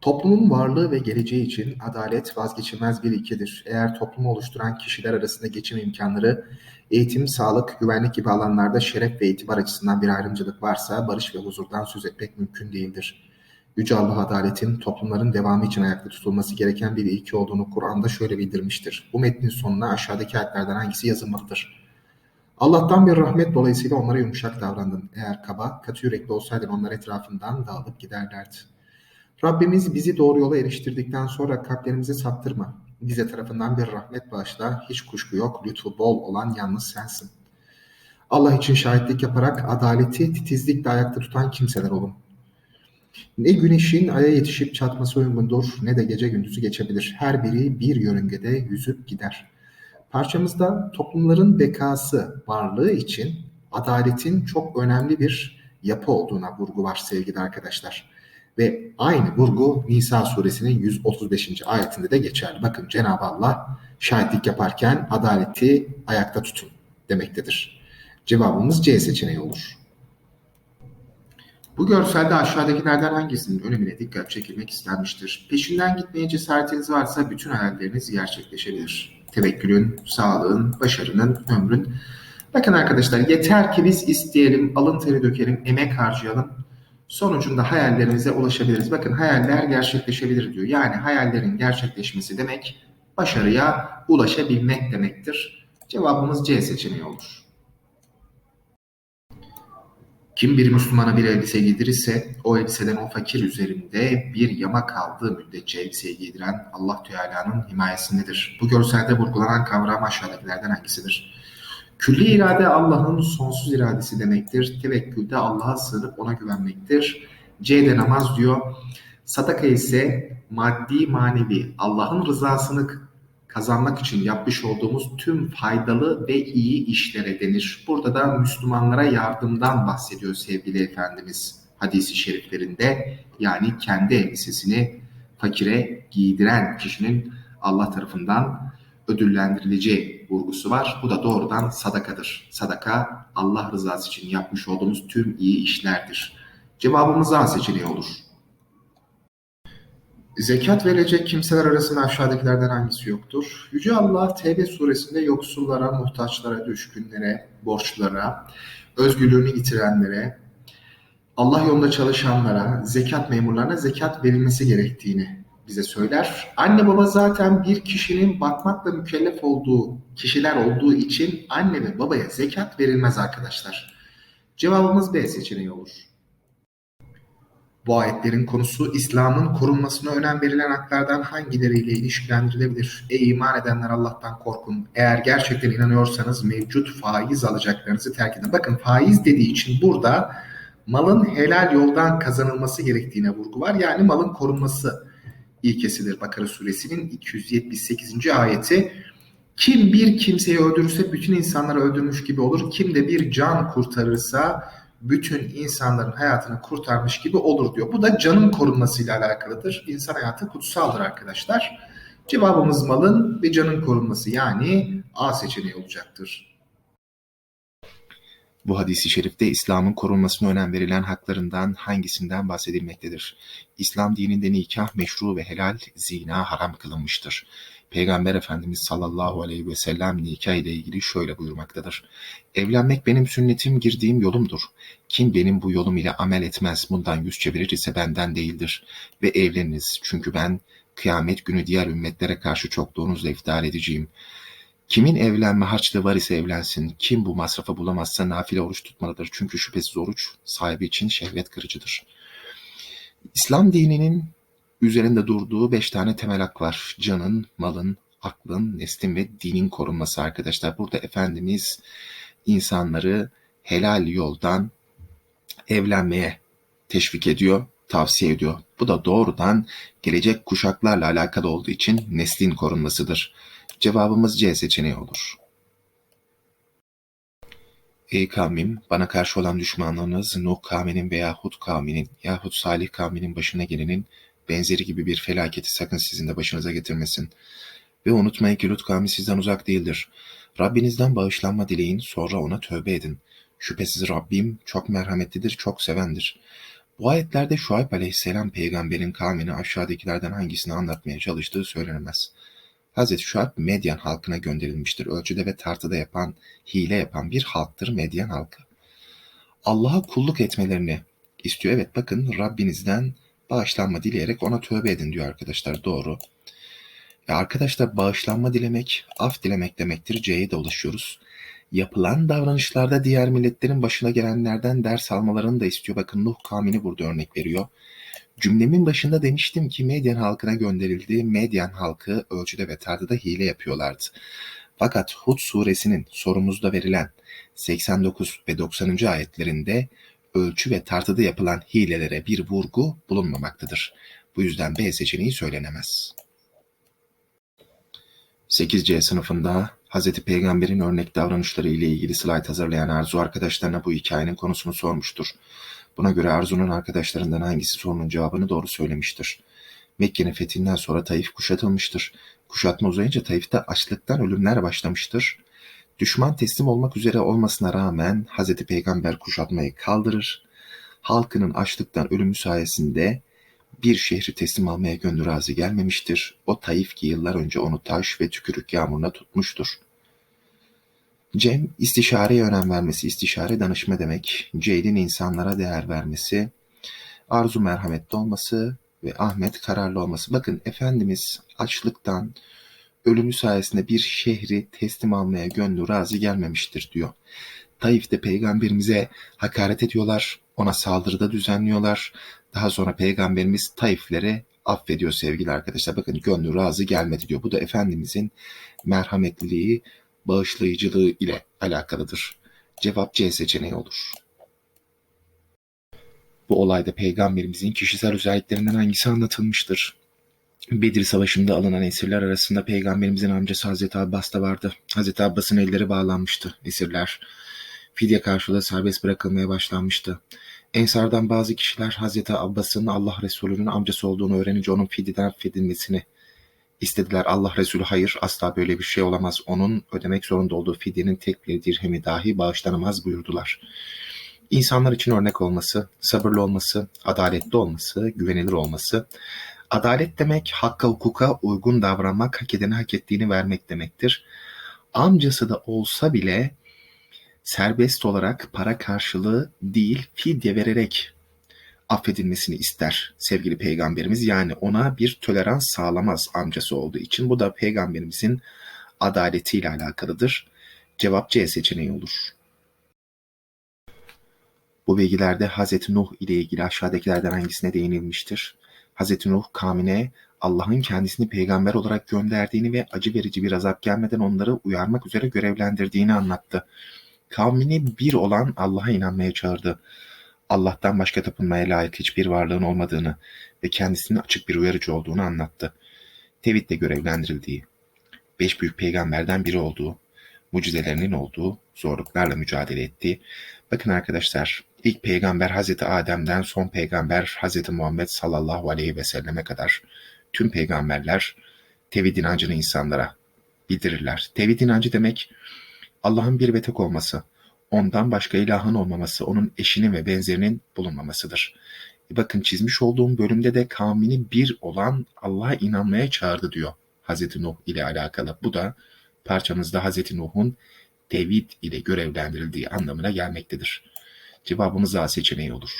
Toplumun varlığı ve geleceği için adalet vazgeçilmez bir ilkedir. Eğer toplumu oluşturan kişiler arasında geçim imkanları, eğitim, sağlık, güvenlik gibi alanlarda şeref ve itibar açısından bir ayrımcılık varsa barış ve huzurdan söz etmek mümkün değildir. Yüce Allah adaletin toplumların devamı için ayakta tutulması gereken bir ilke olduğunu Kur'an'da şöyle bildirmiştir. Bu metnin sonuna aşağıdaki ayetlerden hangisi yazılmalıdır? Allah'tan bir rahmet dolayısıyla onlara yumuşak davrandın. Eğer kaba, katı yürekli olsaydın onlar etrafından dağılıp giderlerdi. Rabbimiz bizi doğru yola eriştirdikten sonra kalplerimizi saptırma. Bize tarafından bir rahmet bağışla, hiç kuşku yok, lütfu bol olan yalnız sensin. Allah için şahitlik yaparak adaleti titizlikle ayakta tutan kimseler olun. Ne güneşin aya yetişip çatması uygundur ne de gece gündüzü geçebilir. Her biri bir yörüngede yüzüp gider. Parçamızda toplumların bekası varlığı için adaletin çok önemli bir yapı olduğuna vurgu var sevgili arkadaşlar. Ve aynı vurgu Nisa suresinin 135. ayetinde de geçerli. Bakın Cenab-ı Allah şahitlik yaparken adaleti ayakta tutun demektedir. Cevabımız C seçeneği olur. Bu görselde aşağıdakilerden hangisinin önemine dikkat çekilmek istenmiştir? Peşinden gitmeye cesaretiniz varsa bütün hayalleriniz gerçekleşebilir. Tevekkülün, sağlığın, başarının, ömrün. Bakın arkadaşlar yeter ki biz isteyelim, alın teri dökelim, emek harcayalım. Sonucunda hayallerimize ulaşabiliriz. Bakın hayaller gerçekleşebilir diyor. Yani hayallerin gerçekleşmesi demek başarıya ulaşabilmek demektir. Cevabımız C seçeneği olur. Kim bir Müslümana bir elbise giydirirse o elbiseden o fakir üzerinde bir yama kaldığı müddetçe elbiseyi giydiren Allah Teala'nın himayesindedir. Bu görselde vurgulanan kavram aşağıdakilerden hangisidir? Külli irade Allah'ın sonsuz iradesi demektir. Tevekkül de Allah'a sığınıp ona güvenmektir. C'de namaz diyor. Sadaka ise maddi manevi Allah'ın rızasını kazanmak için yapmış olduğumuz tüm faydalı ve iyi işlere denir. Burada da Müslümanlara yardımdan bahsediyor sevgili Efendimiz hadisi şeriflerinde. Yani kendi elbisesini fakire giydiren kişinin Allah tarafından ödüllendirileceği vurgusu var. Bu da doğrudan sadakadır. Sadaka Allah rızası için yapmış olduğumuz tüm iyi işlerdir. Cevabımız A seçeneği olur. Zekat verecek kimseler arasında aşağıdakilerden hangisi yoktur? Yüce Allah Tevbe suresinde yoksullara, muhtaçlara, düşkünlere, borçlara, özgürlüğünü yitirenlere, Allah yolunda çalışanlara, zekat memurlarına zekat verilmesi gerektiğini bize söyler. Anne baba zaten bir kişinin bakmakla mükellef olduğu kişiler olduğu için anne ve babaya zekat verilmez arkadaşlar. Cevabımız B seçeneği olur. Bu ayetlerin konusu İslam'ın korunmasına önem verilen haklardan hangileriyle ilişkilendirilebilir? Ey iman edenler Allah'tan korkun. Eğer gerçekten inanıyorsanız mevcut faiz alacaklarınızı terk edin. Bakın faiz dediği için burada malın helal yoldan kazanılması gerektiğine vurgu var. Yani malın korunması ilkesidir. Bakara suresinin 278. ayeti. Kim bir kimseyi öldürürse bütün insanları öldürmüş gibi olur. Kim de bir can kurtarırsa bütün insanların hayatını kurtarmış gibi olur diyor. Bu da canın korunmasıyla alakalıdır. İnsan hayatı kutsaldır arkadaşlar. Cevabımız malın ve canın korunması yani A seçeneği olacaktır. Bu hadisi şerifte İslam'ın korunmasına önem verilen haklarından hangisinden bahsedilmektedir? İslam dininde nikah meşru ve helal, zina haram kılınmıştır. Peygamber Efendimiz sallallahu aleyhi ve sellem nikah ile ilgili şöyle buyurmaktadır. Evlenmek benim sünnetim, girdiğim yolumdur. Kim benim bu yolum ile amel etmez, bundan yüz çevirir ise benden değildir. Ve evleniniz çünkü ben kıyamet günü diğer ümmetlere karşı çokluğunuzla iftihar edeceğim. Kimin evlenme harçlığı var ise evlensin. Kim bu masrafı bulamazsa nafile oruç tutmalıdır. Çünkü şüphesiz oruç sahibi için şehvet kırıcıdır. İslam dininin üzerinde durduğu beş tane temel hak var. Canın, malın, aklın, neslin ve dinin korunması arkadaşlar. Burada Efendimiz insanları helal yoldan evlenmeye teşvik ediyor, tavsiye ediyor. Bu da doğrudan gelecek kuşaklarla alakalı olduğu için neslin korunmasıdır. Cevabımız C seçeneği olur. Ey kavmim, bana karşı olan düşmanlarınız Nuh kavminin veya Hud kavminin yahut Salih kavminin başına gelenin benzeri gibi bir felaketi sakın sizin de başınıza getirmesin. Ve unutmayın ki Lut kavmi sizden uzak değildir. Rabbinizden bağışlanma dileyin, sonra ona tövbe edin. Şüphesiz Rabbim çok merhametlidir, çok sevendir. Bu ayetlerde Şuayb aleyhisselam peygamberin kavmini aşağıdakilerden hangisini anlatmaya çalıştığı söylenemez. Hazreti Şuayb Medyan halkına gönderilmiştir. Ölçüde ve tartıda yapan, hile yapan bir halktır Medyan halkı. Allah'a kulluk etmelerini istiyor. Evet bakın Rabbinizden bağışlanma dileyerek ona tövbe edin diyor arkadaşlar. Doğru. Ya arkadaşlar bağışlanma dilemek, af dilemek demektir. C'ye de ulaşıyoruz. Yapılan davranışlarda diğer milletlerin başına gelenlerden ders almalarını da istiyor. Bakın Nuh kavmini burada örnek veriyor. Cümlemin başında demiştim ki Medyan halkına gönderildi. Medyan halkı ölçüde ve tartıda hile yapıyorlardı. Fakat Hud suresinin sorumuzda verilen 89 ve 90. ayetlerinde ölçü ve tartıda yapılan hilelere bir vurgu bulunmamaktadır. Bu yüzden B seçeneği söylenemez. 8C sınıfında Hz. Peygamber'in örnek davranışları ile ilgili slayt hazırlayan Arzu arkadaşlarına bu hikayenin konusunu sormuştur. Buna göre Arzu'nun arkadaşlarından hangisi sorunun cevabını doğru söylemiştir. Mekke'nin fethinden sonra Taif kuşatılmıştır. Kuşatma uzayınca Taif'te açlıktan ölümler başlamıştır. Düşman teslim olmak üzere olmasına rağmen Hz. Peygamber kuşatmayı kaldırır. Halkının açlıktan ölümü sayesinde bir şehri teslim almaya gönlü razı gelmemiştir. O Taif ki yıllar önce onu taş ve tükürük yağmuruna tutmuştur. Cem, istişareye önem vermesi, istişare danışma demek. Ceylin insanlara değer vermesi, arzu merhametli olması ve Ahmet kararlı olması. Bakın Efendimiz açlıktan, ölümü sayesinde bir şehri teslim almaya gönlü razı gelmemiştir diyor. Taif'te peygamberimize hakaret ediyorlar, ona saldırıda düzenliyorlar. Daha sonra peygamberimiz Taiflere affediyor sevgili arkadaşlar. Bakın gönlü razı gelmedi diyor. Bu da Efendimizin merhametliliği, bağışlayıcılığı ile alakalıdır. Cevap C seçeneği olur. Bu olayda peygamberimizin kişisel özelliklerinden hangisi anlatılmıştır? Bedir Savaşı'nda alınan esirler arasında peygamberimizin amcası Hazreti Abbas da vardı. Hazreti Abbas'ın elleri bağlanmıştı esirler. Fidye karşılığı serbest bırakılmaya başlanmıştı. Ensardan bazı kişiler Hazreti Abbas'ın Allah Resulü'nün amcası olduğunu öğrenince onun fidyeden affedilmesini istediler. Allah Resulü hayır asla böyle bir şey olamaz. Onun ödemek zorunda olduğu fidyenin tek bir dirhemi dahi bağışlanamaz buyurdular. İnsanlar için örnek olması, sabırlı olması, adaletli olması, güvenilir olması, Adalet demek hakka hukuka uygun davranmak, hak edene hak ettiğini vermek demektir. Amcası da olsa bile serbest olarak para karşılığı değil fidye vererek affedilmesini ister sevgili peygamberimiz. Yani ona bir tolerans sağlamaz amcası olduğu için. Bu da peygamberimizin adaletiyle alakalıdır. Cevap C seçeneği olur. Bu bilgilerde Hz. Nuh ile ilgili aşağıdakilerden hangisine değinilmiştir? Hz. Nuh kavmine Allah'ın kendisini peygamber olarak gönderdiğini ve acı verici bir azap gelmeden onları uyarmak üzere görevlendirdiğini anlattı. Kavmini bir olan Allah'a inanmaya çağırdı. Allah'tan başka tapınmaya layık hiçbir varlığın olmadığını ve kendisinin açık bir uyarıcı olduğunu anlattı. Tevhidle görevlendirildiği, beş büyük peygamberden biri olduğu, mucizelerinin olduğu, zorluklarla mücadele ettiği. Bakın arkadaşlar, ilk peygamber Hazreti Adem'den son peygamber Hazreti Muhammed sallallahu aleyhi ve selleme kadar tüm peygamberler tevhid inancını insanlara bildirirler. Tevhid inancı demek Allah'ın bir ve tek olması, ondan başka ilahın olmaması, onun eşinin ve benzerinin bulunmamasıdır. Bakın çizmiş olduğum bölümde de kavmini bir olan Allah'a inanmaya çağırdı diyor Hazreti Nuh ile alakalı. Bu da parçamızda Hazreti Nuh'un tevhid ile görevlendirildiği anlamına gelmektedir. Cevabımız A seçeneği olur.